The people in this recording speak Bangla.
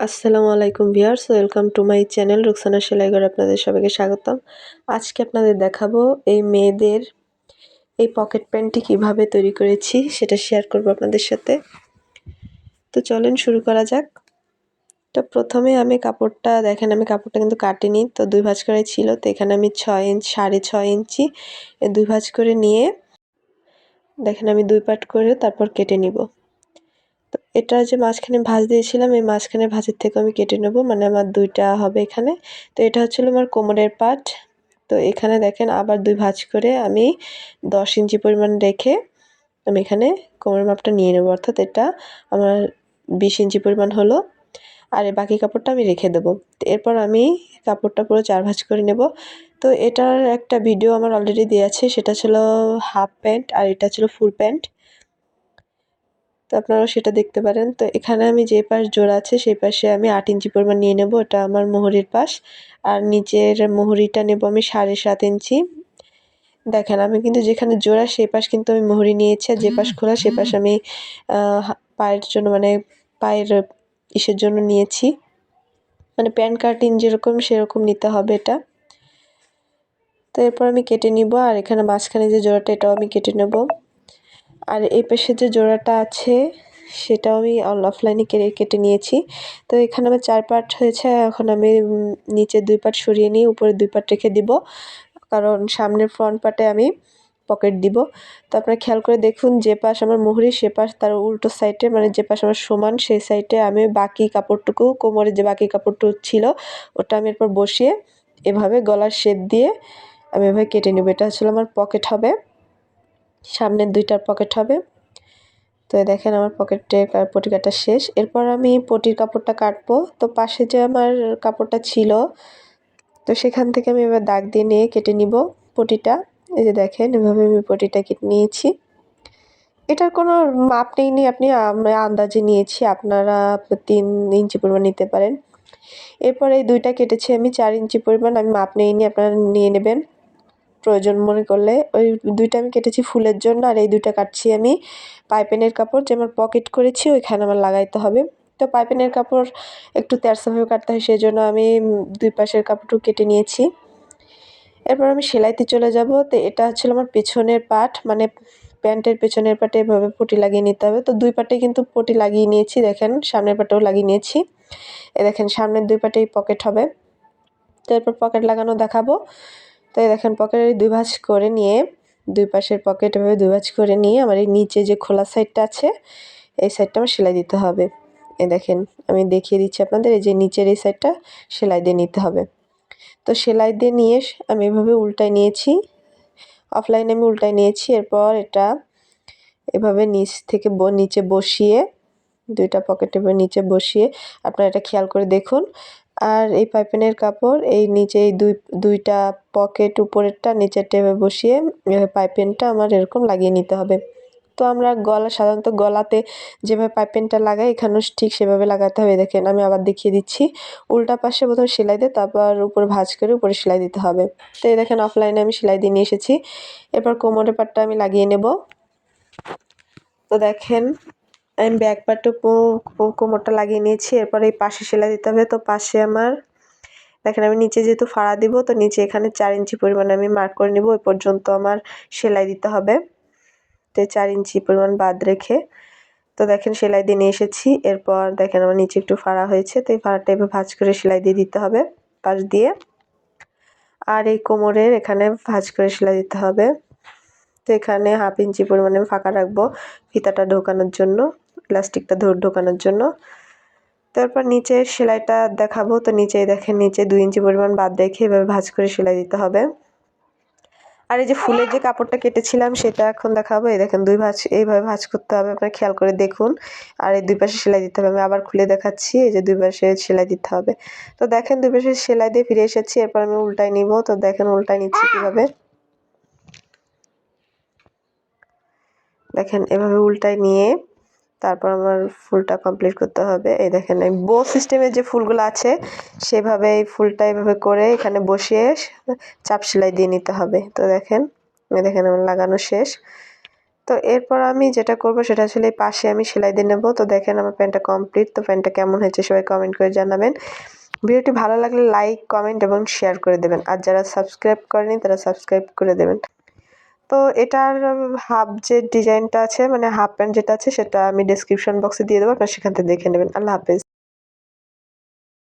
আসসালামু আলাইকুম viewers, welcome to my channel Ruksana সেলাইঘর আপনাদের সবাইকে স্বাগতম। আজকে আপনাদের দেখাবো এই মেয়েদের এই পকেট প্যান্টটি কীভাবে তৈরি করেছি, সেটা শেয়ার করব আপনাদের সাথে। তো চলেন শুরু করা যাক। তো প্রথমে আমি কাপড়টা, দেখেন আমি কাপড়টা কিন্তু কাটিনি, তো দুই ভাঁজ করে ছিল, তো এখানে আমি ছয় ইঞ্চ সাড়ে ছয় ইঞ্চি দুই ভাঁজ করে নিয়ে, দেখেন আমি দুই পাট করে তারপর কেটে নিব। এটা যে মাঝখানে ভাঁজ দিয়েছিলাম, এই মাঝখানে ভাঁজের থেকে আমি কেটে নেব। মানে আমার দুইটা হবে এখানে। তো এটা হচ্ছিল আমার কোমরের পাট। তো এখানে দেখেন আবার দুই ভাঁজ করে আমি দশ ইঞ্চি পরিমাণ রেখে আমি এখানে কোমরের মাপটা নিয়ে নেব। অর্থাৎ এটা আমার বিশ ইঞ্চি পরিমাণ হলো। আর বাকি কাপড়টা আমি রেখে দেবো। এরপর আমি কাপড়টা পুরো চার ভাঁজ করে নেব। তো এটার একটা ভিডিও আমার অলরেডি দেওয়া আছে। সেটা ছিল হাফ প্যান্ট আর এটা ছিল ফুল প্যান্ট তো আপনারাও সেটা দেখতে পারেন। তো এখানে আমি যে পাশ জোড়া আছে, সেই পাশে আমি আট ইঞ্চি পরিমাণ নিয়ে নেব। এটা আমার মোহরির পাশ। আর নিচের মোহরিটা নেব আমি সাড়ে সাত ইঞ্চি। দেখেন, আমি কিন্তু যেখানে জোড়া, সেই পাশ কিন্তু আমি মোহরি নিয়েছি। আর যে পাশ খোলা, সে পাশ আমি পায়ের জন্য মানে পায়ের ইসের জন্য নিয়েছি। মানে প্যান কাটিং যেরকম, সেরকম নিতে হবে এটা। তো এরপর আমি কেটে নিব। আর এখানে মাঝখানে যে জোড়াটা, এটাও আমি কেটে নেব। আর এই পাশে যে জোড়াটা আছে, সেটাও আমি অল অফলাইনে কেটে কেটে নিয়েছি। তো এখানে আমার চার পার্ট হয়েছে, এখন আমি নিচে দুই পার্ট সরিয়ে নিয়ে উপরে দুই পার্ট রেখে দিব। কারণ সামনের ফ্রন্ট পার্টে আমি পকেট দিব। তো আপনারা খেয়াল করে দেখুন, যে পাশ আমার মুহুরি, সে পাশ তার উল্টো সাইডে মানে যে পাশ আমার সমান, সেই সাইডে আমি বাকি কাপড়টুকু, কোমরে যে বাকি কাপড়টুকু ছিল, ওটা আমি এরপর বসিয়ে এভাবে গলার শেপ দিয়ে আমি এভাবে কেটে নেব। এটা হচ্ছিল আমার পকেট হবে। সামনের দুইটার পকেট হবে। তো দেখেন আমার পকেটের পটি কাটা শেষ। এরপর আমি পটির কাপড়টা কাটবো। তো পাশে যে আমার কাপড়টা ছিল, তো সেখান থেকে আমি এবার দাগ দিয়ে নিয়ে কেটে নিব পটিটা। এই যে দেখেন, এভাবে আমি পটিটা কেটে নিয়েছি। এটার কোনো মাপ নেই নি, আপনি আন্দাজে নিয়েছি, আপনারা তিন ইঞ্চি পরিমাণ নিতে পারেন। এরপর এই দুইটা কেটেছি আমি, চার ইঞ্চি পরিমাণ আমি মাপ নিয়ে নিয়ে আপনারা নিয়ে নেবেন। প্রয়োজন মনে করলে, ওই দুইটা আমি কেটেছি ফুলের জন্য আর এই দুইটা কাটছি আমি পাইপেনের কাপড়, যে আমার পকেট করেছি ওইখানে আমার লাগাইতে হবে। তো পাইপেনের কাপড় একটু তেরসাভাবে কাটতে হয় সেই জন্য আমি দুই পাশের কাপড়টুকু কেটে নিয়েছি। এরপর আমি সেলাইতে চলে যাব। তো এটা হচ্ছিল আমার পেছনের পাট মানে প্যান্টের পেছনের পাটে এভাবে পটি লাগিয়ে নিতে হবে। তো দুই পাটে কিন্তু পটি লাগিয়ে নিয়েছি, দেখেন সামনের পাটেও লাগিয়ে নিয়েছি। এ দেখেন সামনের দুই পাটেই পকেট হবে। তো এরপর পকেট লাগানো দেখাবো। তো এই দেখেন পকেটের দুই ভাঁজ করে নিয়ে, দুই পাশের পকেট এভাবে দুই ভাঁজ করে নিয়ে আমার এই নিচে যে খোলা সাইডটা আছে, এই সাইডটা আমার সেলাই দিতে হবে। এ দেখেন, আমি দেখিয়ে দিচ্ছি আপনাদের, এই যে নিচের এই সাইডটা সেলাই দিয়ে নিতে হবে। তো সেলাই দিয়ে নিয়ে আমি এভাবে উল্টায় নিয়েছি অফলাইনে আমি উল্টায় নিয়েছি, এরপর এটা এভাবে নিচ থেকে নিচে বসিয়ে, দুইটা পকেট পকেটে নিচে বসিয়ে, আপনারা এটা খেয়াল করে দেখুন আর এই পাইপিনের কাপড়, এই নিচে এই দুই, দুইটা পকেট উপরেরটা নিচের টেবে বসিয়ে পাইপিনটা আমার এরকম লাগিয়ে নিতে হবে। তো আমরা গলা, সাধারণত গলাতে যেভাবে পাইপিনটা লাগাই, এখানেও ঠিক সেভাবে লাগাতে হবে। দেখেন, আমি আবার দেখিয়ে দিচ্ছি। উল্টা পাশে প্রথমে সেলাই দিয়ে, তারপর উপরে ভাঁজ করে উপরে সেলাই দিতে হবে। তো এই দেখেন অফলাইনে আমি সেলাই দিয়ে নিয়ে এসেছি। এরপর কোমরের পাটটা আমি লাগিয়ে নেব। তো দেখেন আমি ব্যাক পাটটুকু কোমরটা লাগিয়ে নিয়েছি, এরপর এই পাশে সেলাই দিতে হবে। তো পাশে আমার, দেখেন আমি নিচে যেহেতু ফাড়া দিব, তো নিচে এখানে চার ইঞ্চি পরিমাণে আমি মার্ক করে নিব, ওই পর্যন্ত আমার সেলাই দিতে হবে। তো চার ইঞ্চি পরিমাণ বাদ রেখে, তো দেখেন সেলাই দিয়ে নিয়ে এসেছি। এরপর দেখেন আমার নিচে একটু ফাড়া হয়েছে, তো এই ফাড়াটা এভাবে ভাজ করে সেলাই দিয়ে দিতে হবে, পাশ দিয়ে। আর এই কোমরের এখানে ভাজ করে সেলাই দিতে হবে। তো এখানে হাফ ইঞ্চি পরিমাণে আমি ফাঁকা রাখব ফিতাটা ঢোকানোর জন্য। প্লাস্টিকটা ধর ঢোকানোর জন্য। তারপর নিচে সেলাইটা দেখাবো। তো নিচে দেখেন, নিচে দুই ইঞ্চি পরিমাণ বাদ রেখে এভাবে ভাজ করে সেলাই দিতে হবে। আর এই যে ফুলের যে কাপড়টা কেটেছিলাম, সেটা এখন দেখাবো। এই দেখেন, দুই ভাঁজ, এইভাবে ভাঁজ করতে হবে। আপনার খেয়াল করে দেখুন। আর এই দুই পাশে সেলাই দিতে হবে। আমি আবার খুলে দেখাচ্ছি। এই যে দুই পাশে সেলাই দিতে হবে। তো দেখেন, দুই পাশে সেলাই দিয়ে ফিরে এসেছি। এরপর আমি উল্টাই নিব। তো দেখেন, উল্টাই নিচ্ছি কীভাবে। দেখেন, এভাবে উল্টায় নিয়ে তারপর আমার ফুলটা কমপ্লিট করতে হবে। এই দেখেন, এই বো সিস্টেমের যে ফুলগুলো আছে, সেভাবে এই ফুলটা এভাবে করে এখানে বসিয়ে চাপ সেলাই দিয়ে নিতে হবে। তো দেখেন, এই দেখেন আমার লাগানো শেষ। তো এরপর আমি যেটা করব সেটা আসলে পাশে আমি সেলাই দিয়ে নেব। তো দেখেন আমার প্যান্টটা কমপ্লিট তো প্যান্টটা কেমন হয়েছে সবাই কমেন্ট করে জানাবেন। ভিডিওটি ভালো লাগলে লাইক কমেন্ট এবং শেয়ার করে দেবেন। আর যারা সাবস্ক্রাইব করেনি, তারা সাবস্ক্রাইব করে দেবেন। তো এটার হাফ যে ডিজাইনটা আছে মানে হাফ প্যান্ট যেটা আছে, সেটা আমি ডেসক্রিপশন বক্সে দিয়ে দেবো, আপনার সেখান থেকে দেখে নেবেন। আল্লাহ হাফেজ।